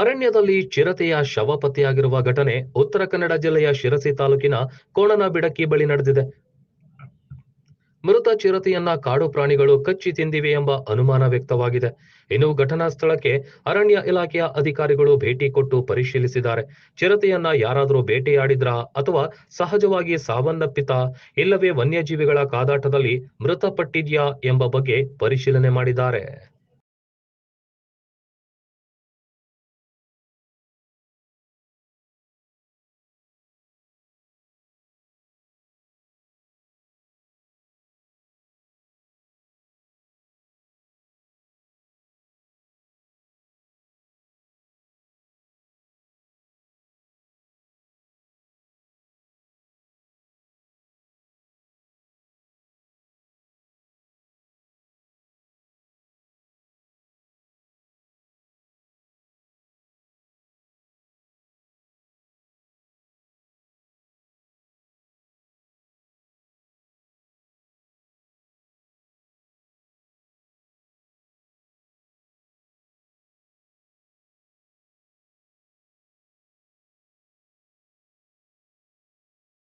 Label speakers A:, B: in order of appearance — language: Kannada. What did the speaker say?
A: ಅರಣ್ಯದಲ್ಲಿ ಚಿರತೆಯ ಶವ ಪತ್ತೆಯಾಗಿರುವ ಘಟನೆ ಉತ್ತರ ಕನ್ನಡ ಜಿಲ್ಲೆಯ ಶಿರಸಿ ತಾಲೂಕಿನ ಕೋಣನ ಬಿಡಕಿ ಬಳಿ ನಡೆದಿದೆ. ಮೃತ ಚಿರತೆಯನ್ನ ಕಾಡು ಪ್ರಾಣಿಗಳು ಕಚ್ಚಿ ತಿಂದಿವೆ ಎಂಬ ಅನುಮಾನ ವ್ಯಕ್ತವಾಗಿದೆ. ಇನ್ನು ಘಟನಾ ಸ್ಥಳಕ್ಕೆ ಅರಣ್ಯ ಇಲಾಖೆಯ ಅಧಿಕಾರಿಗಳು ಭೇಟಿ ಕೊಟ್ಟು ಪರಿಶೀಲಿಸಿದ್ದಾರೆ. ಚಿರತೆಯನ್ನ ಯಾರಾದರೂ ಬೇಟೆಯಾಡಿದ್ರಾ ಅಥವಾ ಸಹಜವಾಗಿ ಸಾವನ್ನಪ್ಪಿತಾ ಇಲ್ಲವೇ ವನ್ಯಜೀವಿಗಳ ಕಾದಾಟದಲ್ಲಿ ಮೃತಪಟ್ಟಿದ್ಯಾ ಎಂಬ ಬಗ್ಗೆ ಪರಿಶೀಲನೆ ಮಾಡಿದ್ದಾರೆ.